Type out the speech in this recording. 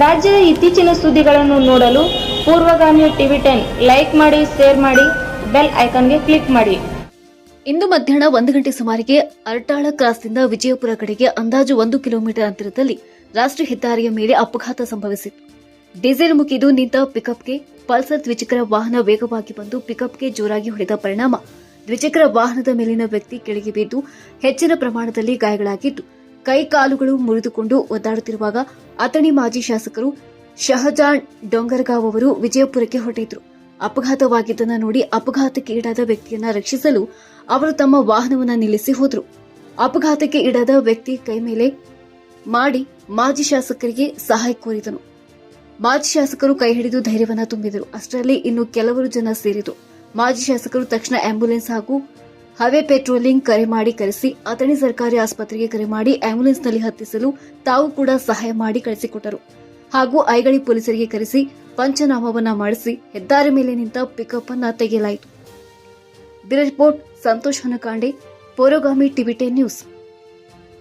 ರಾಜ್ಯದ ಇತ್ತೀಚಿನ ಸುದ್ದಿಗಳನ್ನು ನೋಡಲು ಪೂರ್ವಗಾಮಿ ಟಿವಿ ಟೆನ್ ಲೈಕ್ ಮಾಡಿ, ಶೇರ್ ಮಾಡಿ, ಬೆಲ್ ಐಕಾನ್ಗೆ ಕ್ಲಿಕ್ ಮಾಡಿ. ಇಂದು ಮಧ್ಯಾಹ್ನ ಒಂದು ಗಂಟೆ ಸುಮಾರಿಗೆ ಅರಟಾಳ ಕ್ರಾಸ್ನಿಂದ ವಿಜಯಪುರ ಕಡೆಗೆ ಅಂದಾಜು ಒಂದು ಕಿಲೋಮೀಟರ್ ಅಂತರದಲ್ಲಿ ರಾಷ್ಟ್ರೀಯ ಹೆದ್ದಾರಿಯ ಮೇಲೆ ಅಪಘಾತ ಸಂಭವಿಸಿತ್ತು. ಡೀಸೆಲ್ ಮುಗಿದು ನಿಂತ ಪಿಕಪ್ಗೆ ಪಲ್ಸರ್ ದ್ವಿಚಕ್ರ ವಾಹನ ವೇಗವಾಗಿ ಬಂದು ಪಿಕಪ್ಗೆ ಜೋರಾಗಿ ಹೊಡೆದ ಪರಿಣಾಮ ದ್ವಿಚಕ್ರ ವಾಹನದ ಮೇಲಿನ ವ್ಯಕ್ತಿ ಕೆಳಗೆ ಬಿದ್ದು ಹೆಚ್ಚಿನ ಪ್ರಮಾಣದಲ್ಲಿ ಗಾಯಗಳಾಗಿದ್ದು ಕೈ ಕಾಲುಗಳು ಮುರಿದುಕೊಂಡು ಒದ್ದಾಡುತ್ತಿರುವಾಗ ಅಥಣಿ ಮಾಜಿ ಶಾಸಕರು ಶಹಜಾನ್ ಡೊಂಗರ್ಗಾವ್ ಅವರು ವಿಜಯಪುರಕ್ಕೆ ಹೊರಟಿದ್ರು. ಅಪಘಾತವಾಗಿದ್ದನ್ನು ನೋಡಿ ಅಪಘಾತಕ್ಕೆ ಈಡಾದ ವ್ಯಕ್ತಿಯನ್ನ ರಕ್ಷಿಸಲು ಅವರು ತಮ್ಮ ವಾಹನವನ್ನ ನಿಲ್ಲಿಸಿ ಹೋದರು. ಅಪಘಾತಕ್ಕೆ ಈಡಾದ ವ್ಯಕ್ತಿ ಕೈ ಮೇಲೆ ಮಾಡಿ ಮಾಜಿ ಶಾಸಕರಿಗೆ ಸಹಾಯ ಕೋರಿದನು. ಮಾಜಿ ಶಾಸಕರು ಕೈ ಹಿಡಿದು ಧೈರ್ಯವನ್ನ ತುಂಬಿದರು. ಅಷ್ಟರಲ್ಲಿ ಇನ್ನು ಕೆಲವರು ಜನ ಸೇರಿದರು. ಮಾಜಿ ಶಾಸಕರು ತಕ್ಷಣ ಆಂಬ್ಯುಲೆನ್ಸ್ ಹಾಗೂ ಹವೆ ಪೆಟ್ರೋಲಿಂಗ್ ಕರೆ ಮಾಡಿ ಕರೆಸಿ, ಅಥಣಿ ಸರ್ಕಾರಿ ಆಸ್ಪತ್ರೆಗೆ ಕರೆ ಮಾಡಿ ಆಂಬ್ಯುಲೆನ್ಸ್ನಲ್ಲಿ ಹತ್ತಿಸಲು ತಾವು ಕೂಡ ಸಹಾಯ ಮಾಡಿ ಕಳಿಸಿಕೊಟ್ಟರು. ಹಾಗೂ ಐಗಳಿ ಪೊಲೀಸರಿಗೆ ಕರೆಸಿ ಪಂಚನಾಮವನ್ನ ಮಾಡಿಸಿ ಹೆದ್ದಾರಿ ಮೇಲೆ ನಿಂತ ಪಿಕಪ್ ಅನ್ನ ತೆಗೆಯಲಾಯಿತು boat Santosh Hanakande ಪೌರೋಗಾಮಿ TV news.